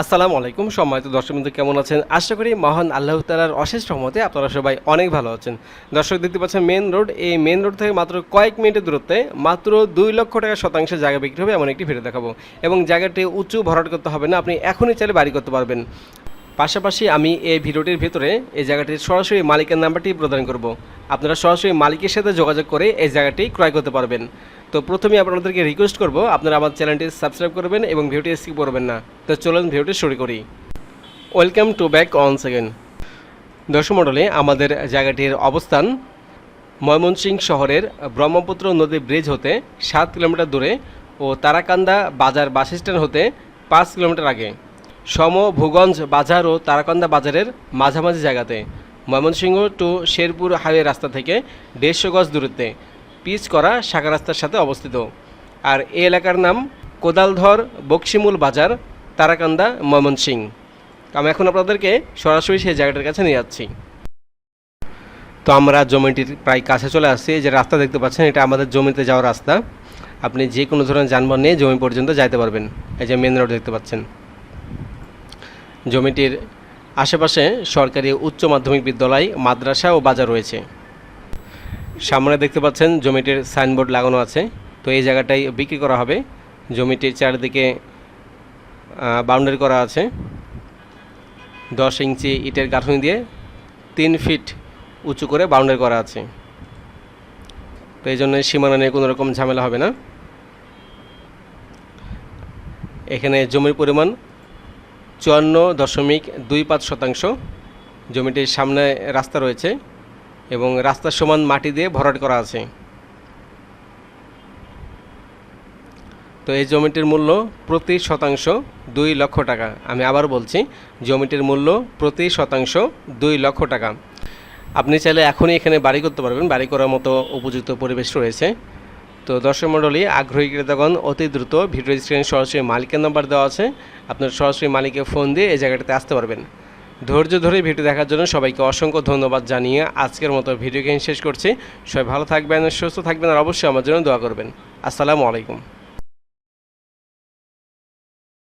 আসসালামু আলাইকুম, সম্মানিত দর্শক বিন্দু কেমন আছেন? আশা করি মহান আল্লাহ তালার অশেষ রহমতে আপনারা সবাই অনেক ভালো আছেন। দর্শক, দেখতে পাচ্ছেন মেন রোড, এই মেন রোড থেকে মাত্র কয়েক মিনিটের দূরত্বে মাত্র দুই লক্ষ টাকা শতাংশে জায়গা বিক্রি হবে, এমন একটি ভিডিও দেখাবো। এবং জায়গাটি উঁচু ভরাট করতে হবে না, আপনি এখনই চাইলে বাড়ি করতে পারবেন। পাশাপাশি আমি এই ভিডিওটির ভিতরে এই জায়গাটির সরাসরি মালিকের নাম্বারটি প্রদান করব। আপনারা সরাসরি মালিকের সাথে যোগাযোগ করে এই জায়গাটি ক্রয় করতে পারবেন। তো প্রথমে আপনাদেরকে রিকোয়েস্ট করব, আপনারা আমার চ্যানেলটি সাবস্ক্রাইব করবেন এবং ভিডিওটি স্কিপ করবেন না। তো চলুন ভিডিওটি শুরু করি। Welcome to back on second দর্শক মণ্ডলে, আমাদের জায়গাটির অবস্থান ময়মনসিংহ শহরের ব্রহ্মপুত্র নদী ব্রিজ হতে সাত কিলোমিটার দূরে ও তারাকান্দা বাজার বাস স্ট্যান্ড হতে পাঁচ কিলোমিটার আগে। সম, ভূগঞ্জ, বাজার ও তারাকান্দা বাজারের মাঝামাঝি জায়গাতে। ময়মনসিংহ টু শেরপুর হাইওয়ে রাস্তা থেকে দেড়শো গজ দূরত্বে পিচ করা শাখা রাস্তার সাথে অবস্থিত। আর এই এলাকার নাম কোদালধর, বক্সিমূল বাজার, তারাকান্দা, ময়মনসিং। আমি এখন আপনাদেরকে সরাসরি সেই জায়গাটার কাছে নিয়ে যাচ্ছি। তো আমরা জমিটির প্রায় কাছে চলে আসছি। যে রাস্তা দেখতে পাচ্ছেন, এটা আমাদের জমিতে যাওয়ার রাস্তা। আপনি যে কোনো ধরনের যানবাহন নিয়ে জমি পর্যন্ত যাইতে পারবেন। এই যে মেন রোড দেখতে পাচ্ছেন। জমিটির আশেপাশে সরকারি উচ্চ মাধ্যমিক বিদ্যালয়, মাদ্রাসা ও বাজার রয়েছে। সামনে দেখতে পাচ্ছেন জমিটির সাইনবোর্ড লাগানো আছে। তো এই জায়গাটাই বিক্রি করা হবে। জমিটির চারিদিকে বাউন্ডারি করা আছে। দশ ইঞ্চি ইটের গাঁথনি দিয়ে তিন ফিট উঁচু করে বাউন্ডারি করা আছে। তো এই জন্য সীমানা নিয়ে কোনো রকম ঝামেলা হবে না। এখানে জমির পরিমাণ চুয়ান্ন দশমিক দুই পাঁচ শতাংশ জমিটির সামনে রাস্তা রয়েছে এবং রাস্তার সমান মাটি দিয়ে ভরাট করা আছে। তো এই জমিটির মূল্য প্রতি শতাংশ দুই লক্ষ টাকা। আমি আবার বলছি, জমিটির মূল্য প্রতি শতাংশ দুই লক্ষ টাকা। আপনি চাইলে এখনই এখানে বাড়ি করতে পারবেন। বাড়ি করার মতো উপযুক্ত পরিবেশ রয়েছে। তো দর্শক মণ্ডলী, আগ্রহী ক্রেতাগণ, অতি দ্রুত ভিডিও স্ক্রিনে সরাসরি মালিকের নাম্বার দেওয়া আছে। আপনার সরাসরি মালিকের ফোন দিয়ে এই জায়গাটাতে আসতে পারবেন। ধৈর্য ধরে ভিডিও দেখার জন্য সবাইকে অসংখ্য ধন্যবাদ জানিয়ে আজকের মতো ভিডিও গেম শেষ করছি। সবাই ভালো থাকবেন, সুস্থ থাকবেন, আর অবশ্যই আমার জন্য দোয়া করবেন। আসসালামু আলাইকুম।